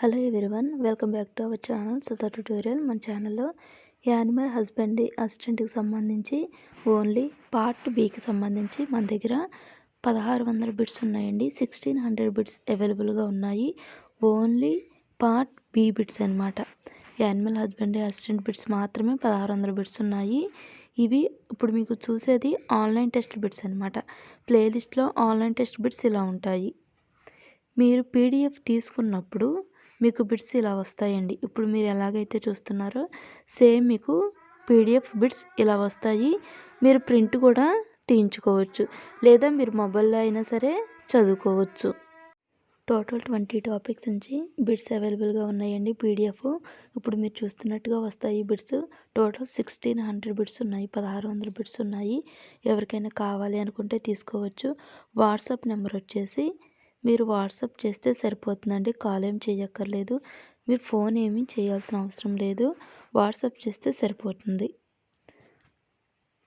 Hello everyone welcome back to our channel Sudha tutorial మన ఛానల్లో animal husbandry అసిస్టెంట్కి సంబంధించి only part బీకి సంబంధించి మన దగ్గర పదహారు వందల బిట్స్ ఉన్నాయండి. సిక్స్టీన్ హండ్రెడ్ బిట్స్ అవైలబుల్గా ఉన్నాయి. ఓన్లీ పార్ట్ బి బిట్స్ అనమాట యానిమల్ హస్బెండరీ అసిస్టెంట్ బిట్స్ మాత్రమే పదహారు వందల బిట్స్ ఉన్నాయి. ఇవి ఇప్పుడు మీకు చూసేది ఆన్లైన్ టెస్ట్ బిట్స్ అనమాట ప్లేలిస్ట్లో ఆన్లైన్ టెస్ట్ బిట్స్ ఇలా ఉంటాయి. మీరు పీడిఎఫ్ తీసుకున్నప్పుడు మీకు బిట్స్ ఇలా వస్తాయండి. ఇప్పుడు మీరు ఎలాగైతే చూస్తున్నారో సేమ్ మీకు పీడిఎఫ్ బిట్స్ ఇలా వస్తాయి. మీరు ప్రింట్ కూడా తీయించుకోవచ్చు. లేదా మీరు మొబైల్లో అయినా సరే చదువుకోవచ్చు. టోటల్ ట్వంటీ టాపిక్స్ నుంచి బిట్స్ అవైలబుల్గా ఉన్నాయండి పీడిఎఫ్. ఇప్పుడు మీరు చూస్తున్నట్టుగా వస్తాయి bits. Total sixteen hundred bits ఉన్నాయి. పదహారు వందల బిట్స్ ఉన్నాయి. ఎవరికైనా కావాలి అనుకుంటే తీసుకోవచ్చు. వాట్సాప్ నెంబర్ వచ్చేసి మీరు వాట్సాప్ చేస్తే సరిపోతుందండి. కాల్ ఏం చేయక్కర్లేదు. మీరు ఫోన్ ఏమీ చేయాల్సిన అవసరం లేదు. వాట్సాప్ చేస్తే సరిపోతుంది.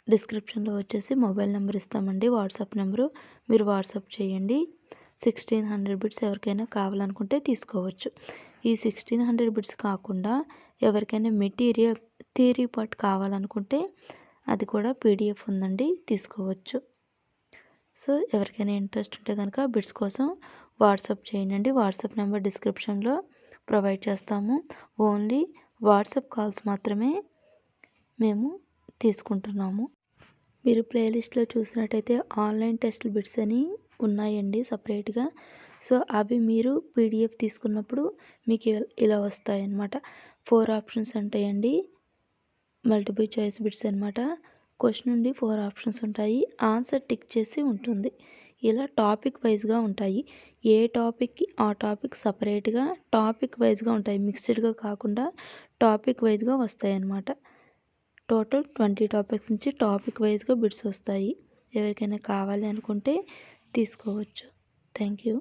డిస్క్రిప్షన్లో వచ్చేసి మొబైల్ నెంబర్ ఇస్తామండి. వాట్సాప్ నెంబరు మీరు వాట్సాప్ చేయండి. సిక్స్టీన్ హండ్రెడ్ బిట్స్ ఎవరికైనా కావాలనుకుంటే తీసుకోవచ్చు. ఈ సిక్స్టీన్ హండ్రెడ్ బిట్స్ కాకుండా ఎవరికైనా మెటీరియల్ థియరీ పార్ట్ కావాలనుకుంటే అది కూడా పీడిఎఫ్ ఉందండి. తీసుకోవచ్చు. సో ఎవరికైనా ఇంట్రెస్ట్ ఉంటే కనుక బిడ్స్ కోసం వాట్సాప్ చేయండి వాట్సాప్ నెంబర్ డిస్క్రిప్షన్లో ప్రొవైడ్ చేస్తాము. ఓన్లీ వాట్సాప్ కాల్స్ మాత్రమే మేము తీసుకుంటున్నాము. మీరు ప్లేలిస్ట్లో చూసినట్టయితే ఆన్లైన్ టెస్ట్ బిట్స్ అని ఉన్నాయండి సపరేట్గా. సో అవి మీరు పీడిఎఫ్ తీసుకున్నప్పుడు మీకు ఇలా వస్తాయన్నమాట. ఫోర్ ఆప్షన్స్ ఉంటాయండి. మల్టిపుల్ చాయిస్ బిట్స్ అనమాట క్వశ్చన్ నుండి ఫోర్ ఆప్షన్స్ ఉంటాయి. ఆన్సర్ టిక్ చేసి ఉంటుంది. ఇలా టాపిక్ వైజ్గా ఉంటాయి. ఏ టాపిక్కి ఆ టాపిక్ సపరేట్గా టాపిక్ వైజ్గా ఉంటాయి. మిక్స్డ్గా కాకుండా టాపిక్ వైజ్గా వస్తాయి అన్నమాట. టోటల్ ట్వంటీ టాపిక్స్ నుంచి టాపిక్ వైజ్గా బిట్స్ వస్తాయి. ఎవరికైనా కావాలి అనుకుంటే తీసుకోవచ్చు. Thank you